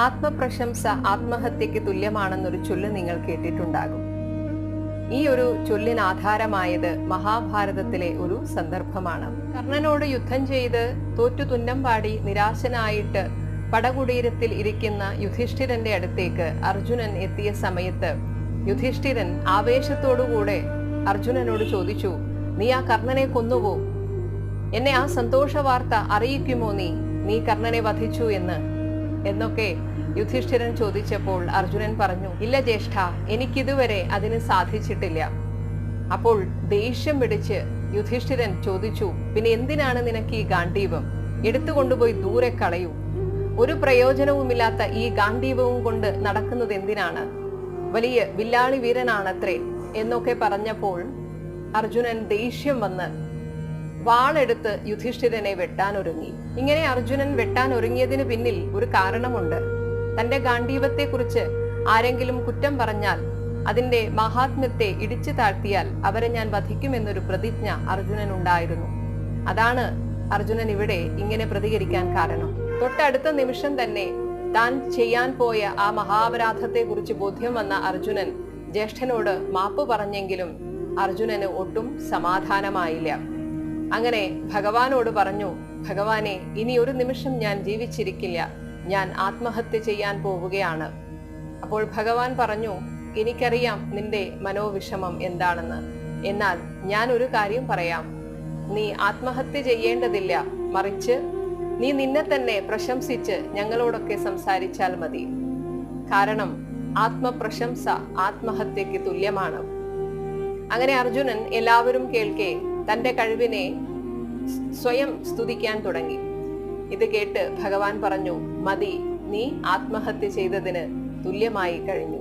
ആത്മപ്രശംസ ആത്മഹത്യക്ക് തുല്യമാണെന്നൊരു ചൊല്ല് നിങ്ങൾ കേട്ടിട്ടുണ്ടാകും. ഈ ഒരു ചൊല്ലിന് ആധാരമായത് മഹാഭാരതത്തിലെ ഒരു സന്ദർഭമാണ്. കർണനോട് യുദ്ധം ചെയ്ത് തോറ്റു തുന്നം പാടി നിരാശനായിട്ട് പടകുടീരത്തിൽ ഇരിക്കുന്ന യുധിഷ്ഠിരന്റെ അടുത്തേക്ക് അർജുനൻ എത്തിയ സമയത്ത് യുധിഷ്ഠിരൻ ആവേശത്തോടുകൂടെ അർജുനനോട് ചോദിച്ചു നീ ആ കർണനെ കൊന്നുവോ? എന്നെ ആ സന്തോഷ വാർത്ത അറിയിക്കുമോ നീ? നീ കർണനെ വധിച്ചു എന്ന്. എന്നൊക്കെ യുധിഷ്ഠിരൻ ചോദിച്ചപ്പോൾ അർജുനൻ പറഞ്ഞു ഇല്ല ജ്യേഷ്ഠ എനിക്കിതുവരെ അതിന് സാധിച്ചിട്ടില്ല. അപ്പോൾ ദേഷ്യം പിടിച്ച് യുധിഷ്ഠിരൻ ചോദിച്ചു പിന്നെ എന്തിനാണ് നിനക്ക് ഈ ഗാന്ധീപം എടുത്തുകൊണ്ടുപോയി ദൂരെ കളയൂ. ഒരു പ്രയോജനവുമില്ലാത്ത ഈ ഗാന്ധീപവും കൊണ്ട് നടക്കുന്നത് എന്തിനാണ്? വലിയ വില്ലാളി വീരനാണത്രേ എന്നൊക്കെ പറഞ്ഞപ്പോൾ അർജുനൻ ദേഷ്യം വന്ന് വാളെടുത്ത് യുധിഷ്ഠിരനെ വെട്ടാൻ ഒരുങ്ങി ഇങ്ങനെ അർജുനൻ വെട്ടാൻ ഒരുങ്ങിയതിന് പിന്നിൽ ഒരു കാരണമുണ്ട്. തന്റെ ഗാന്ധീവത്തെക്കുറിച്ച് ആരെങ്കിലും കുറ്റം പറഞ്ഞാൽ അതിന്റെ മഹാത്മ്യത്തെ ഇടിച്ചു താഴ്ത്തിയാൽ അവരെ ഞാൻ വധിക്കുമെന്നൊരു പ്രതിജ്ഞ അർജുനൻ ഉണ്ടായിരുന്നു അതാണ് അർജുനൻ ഇവിടെ ഇങ്ങനെ പ്രതികരിക്കാൻ കാരണം. തൊട്ടടുത്ത നിമിഷം തന്നെ താൻ ചെയ്യാൻ പോയ ആ മഹാപരാധത്തെ കുറിച്ച് ബോധ്യം വന്ന അർജുനൻ ജ്യേഷ്ഠനോട് മാപ്പ് പറഞ്ഞെങ്കിലും അർജുനന് ഒട്ടും സമാധാനമായില്ല. അങ്ങനെ ഭഗവാനോട് പറഞ്ഞു ഭഗവാനെ ഇനി ഒരു നിമിഷം ഞാൻ ജീവിച്ചിരിക്കില്ല. ഞാൻ ആത്മഹത്യ ചെയ്യാൻ പോവുകയാണ്. അപ്പോൾ ഭഗവാൻ പറഞ്ഞു എനിക്കറിയാം നിന്റെ മനോവിഷമം എന്താണെന്ന്. എന്നാൽ ഞാൻ ഒരു കാര്യം പറയാം. നീ ആത്മഹത്യ ചെയ്യേണ്ടതില്ല. മറിച്ച് നീ നിന്നെ തന്നെ പ്രശംസിച്ച് ഞങ്ങളോടൊക്കെ സംസാരിച്ചാൽ മതി. കാരണം ആത്മപ്രശംസ ആത്മഹത്യക്ക് തുല്യമാണ്. അങ്ങനെ അർജുനൻ എല്ലാവരും കേൾക്കെ തന്റെ കഴിവിനെ സ്വയം സ്തുതിക്കാൻ തുടങ്ങി. ഇത് കേട്ട് ഭഗവാൻ പറഞ്ഞു മതി നീ ആത്മഹത്യ ചെയ്തതിന് തുല്യമായി കഴിഞ്ഞു.